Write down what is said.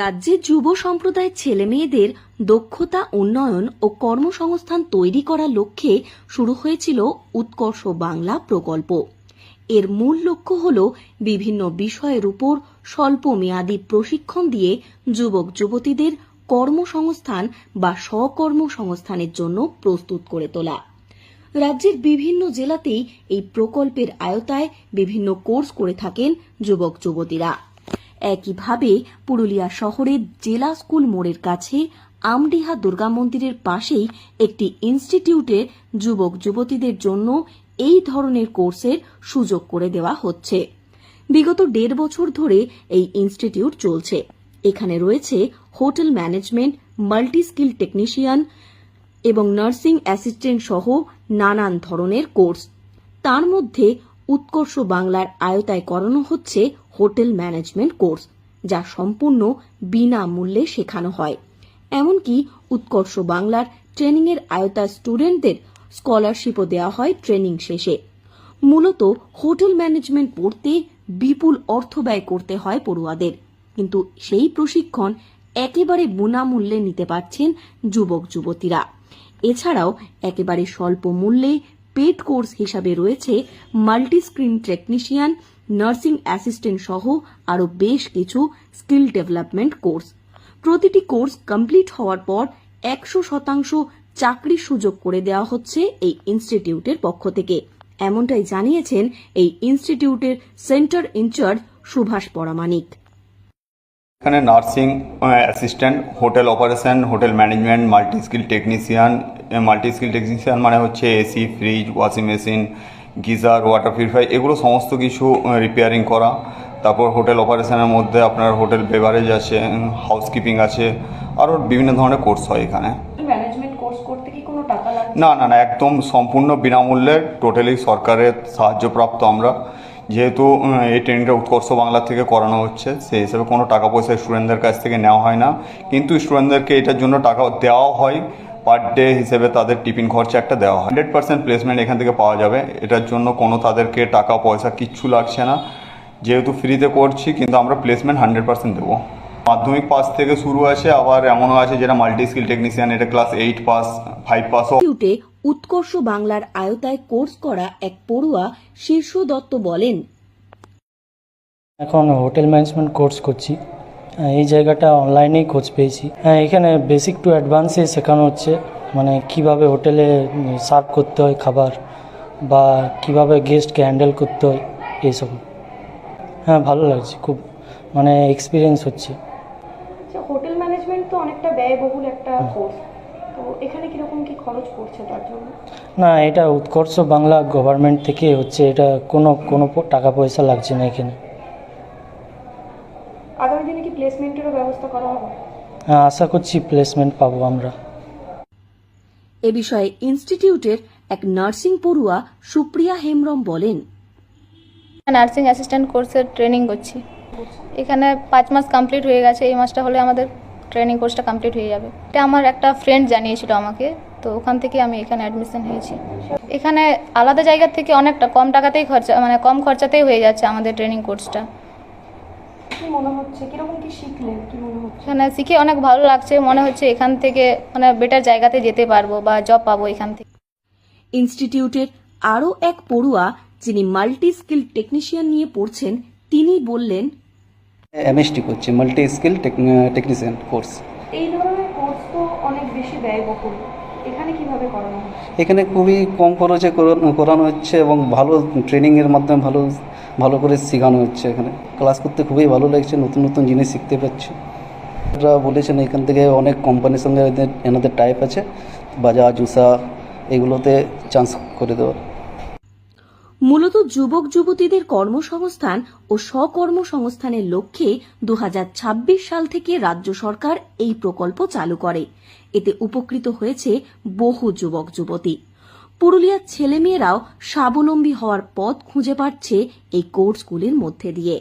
রাজ্যের যুব সম্প্রদায়ের ছেলে মেয়েদের দক্ষতা, উন্নয়ন ও কর্মসংস্থান তৈরি করার লক্ষ্যে শুরু হয়েছিল উৎকর্ষ বাংলা প্রকল্প। এর মূল লক্ষ্য হল বিভিন্ন বিষয়ের উপর স্বল্প মেয়াদী প্রশিক্ষণ দিয়ে যুবক, যুবতীদের কর্মসংস্থান বা স্বকর্মসংস্থানের জন্য প্রস্তুত করে তোলা। রাজ্যের বিভিন্ন জেলাতেই এই প্রকল্পের আয়তায় বিভিন্ন কোর্স করে থাকেন যুবক, যুবতীরা। একইভাবে পুরুলিয়া শহরের জেলা স্কুল মোড়ের কাছে আমডিহা দুর্গা মন্দিরের পাশেই একটি ইনস্টিটিউটে যুবক যুবতীদের জন্য এই ধরনের কোর্সের সুযোগ করে দেওয়া হচ্ছে। বিগত দেড় বছর ধরে এই ইনস্টিটিউট চলছে। এখানে রয়েছে hotel management multi skill technician এবং নার্সিং অ্যাসিস্ট্যান্ট সহ নানান ধরনের কোর্স। তার মধ্যে উৎকর্ষ বাংলার আয়তায় করানো হচ্ছে হোটেল ম্যানেজমেন্ট কোর্স, যা সম্পূর্ণ বিনামূল্যে শেখানো হয়। এমনকি উৎকর্ষ বাংলার ট্রেনিংয়ের আয়তায় স্টুডেন্টদের স্কলারশিপও দেওয়া হয় ট্রেনিং শেষে। মূলত হোটেল ম্যানেজমেন্ট পড়তে বিপুল অর্থ ব্যয় করতে হয় পড়ুয়াদের। কিন্তু সেই প্রশিক্ষণ একেবারে বিনামূল্যে নিতে পারছেন যুবক, যুবতীরা। এছাড়াও একেবারে স্বল্প মূল্যে পেড কোর্স হিসাবে রয়েছে মাল্টিস্ক্রিন টেকনিশিয়ান নার্সিং অ্যাসিস্ট্যান্ট সহ আরও বেশ কিছু স্কিল ডেভেলপমেন্ট কোর্স প্রতিটি কোর্স কমপ্লিট হওয়ার পর একশো শতাংশ চাকরির সুযোগ করে দেওয়া হচ্ছে এই ইনস্টিটিউটের পক্ষ থেকে। এমনটাই জানিয়েছেন এই ইনস্টিটিউটের সেন্টার ইনচার্জ সুভাষ পরামানিক। এখানে nursing assistant hotel operation hotel management multi skill technician multi skill technician মানে হচ্ছে AC fridge washing machine geyser water purify এগুলো সমস্ত কিছু রিপেয়ারিং করা। তারপর হোটেল অপারেশনের মধ্যে আপনার হোটেল বেভারেজ আছে হাউসকিপিং আছে আরও বিভিন্ন ধরনের কোর্স হয় এখানে। না না না একদম সম্পূর্ণ বিনামূল্যে টোটালি সরকারের সাহায্যপ্রাপ্ত আমরা। যেহেতু এই ট্রেনিংটা উৎকর্ষ বাংলা থেকে করানো হচ্ছে সেই হিসেবে কোনো টাকা পয়সা স্টুডেন্টদের কাছ থেকে নেওয়া হয় না। কিন্তু স্টুডেন্টদেরকে এটার জন্য টাকা দেওয়াও হয়। পার ডে হিসেবে তাদের টিফিন খরচা একটা দেওয়া হয়। হান্ড্রেড পার্সেন্ট প্লেসমেন্ট এখান থেকে পাওয়া যাবে। এটার জন্য কোনো তাদেরকে টাকা পয়সা কিচ্ছু লাগছে না। যেহেতু ফ্রিতে করছি কিন্তু আমরা প্লেসমেন্ট হান্ড্রেড পার্সেন্ট দেবো। মাধ্যমিক পাস থেকে শুরু আছে আবার এমনও আছে যেটা মাল্টি স্কিল টেকনিশিয়ান এটা ক্লাস এইট পাস ফাইভ পাসও ইনস্টিটিউটে উৎকর্ষ বাংলার আয়তায় কোর্স করা এক পড়ুয়া শীর্ষ দত্ত বলেন। এখন হোটেল ম্যানেজমেন্ট কোর্স করছি। এই জায়গাটা অনলাইনেই খোঁজ পেয়েছি। হ্যাঁ এখানে বেসিক টু অ্যাডভান্সে শেখানো হচ্ছে মানে কীভাবে হোটেলে সার্ভ করতে হয় খাবার বা কীভাবে গেস্টকে হ্যান্ডেল করতে হয় এইসব হ্যাঁ ভালো লাগছে খুব মানে এক্সপিরিয়েন্স হচ্ছে। হোটেল ম্যানেজমেন্ট তো অনেকটা ব্যয়বহুল একটা কোর্স তো এখানে কীরকম কি খরচ পড়ছে তার জন্য? না এটা উৎকর্ষ বাংলা গভর্নমেন্ট থেকে হচ্ছে এটা কোনো কোনো টাকা পয়সা লাগছে না এখানে। কি প্লেসমেন্টেরও ব্যবস্থা করা হবে। হ্যাঁ আশা করছি প্লেসমেন্ট পাবো আমরা। এ বিষয়ে ইনস্টিটিউটের এক নার্সিং পড়ুয়া সুপ্রিয়া হেমব্রম বলেন। নার্সিং অ্যাসিস্ট্যান্ট কোর্সের ট্রেনিং করছি। এখানে পাঁচ মাস কমপ্লিট হয়ে গেছে এই মাসটা হলে আমাদের ট্রেনিং কোর্সটা কমপ্লিট হয়ে যাবে। এটা আমার একটা ফ্রেন্ড জানিয়েছিল আমাকে তো ওখান থেকে আমি এখানে অ্যাডমিশন হয়েছি এখানে আলাদা জায়গা থেকে অনেকটা কম টাকাতেই খরচা মানে কম খরচাতেই হয়ে যাচ্ছে আমাদের ট্রেনিং কোর্সটা কি মনে হচ্ছে? কীরকম কি শিখলেন কি মনে হচ্ছে? এখানে শিখে অনেক ভালো লাগছে। মনে হচ্ছে এখান থেকে মানে বেটার জায়গাতে যেতে পারব বা জব পাবো এখান থেকে। ইনস্টিটিউটের আরও এক পড়ুয়া যিনি মাল্টি স্কিল টেকনিশিয়ান নিয়ে পড়ছেন তিনি বললেন এমএসটি করছি মাল্টি স্কিল টেকনিশিয়ান কোর্স এই ধরনের কোর্স তো অনেক বেশি ব্যয়বহুল। এখানে কীভাবে করানো এখানে খুবই কম খরচে করানো- করানো হচ্ছে এবং ভালো ট্রেনিংয়ের মাধ্যমে ভালো ভালো করে শেখানো হচ্ছে এখানে। ক্লাস করতে খুবই ভালো লাগছে, নতুন নতুন জিনিস শিখতে পাচ্ছি ওরা বলেছেন এখান থেকে অনেক কোম্পানির সঙ্গে এনাদের টাইপ আছে, বাজাজ, উষা, এগুলোতে চান্স করে দেওয়ার মূলত যুবক যুবতীদের কর্মসংস্থান ও স্বকর্মসংস্থানের লক্ষ্যে দু হাজার ছাব্বিশ সাল থেকে রাজ্য সরকার এই প্রকল্প চালু করে। এতে উপকৃত হয়েছে বহু যুবক যুবতী। পুরুলিয়ার ছেলেমেয়েরাও স্বাবলম্বী হওয়ার পথ খুঁজে পাচ্ছে এই কোর্সগুলির মধ্যে দিয়ে।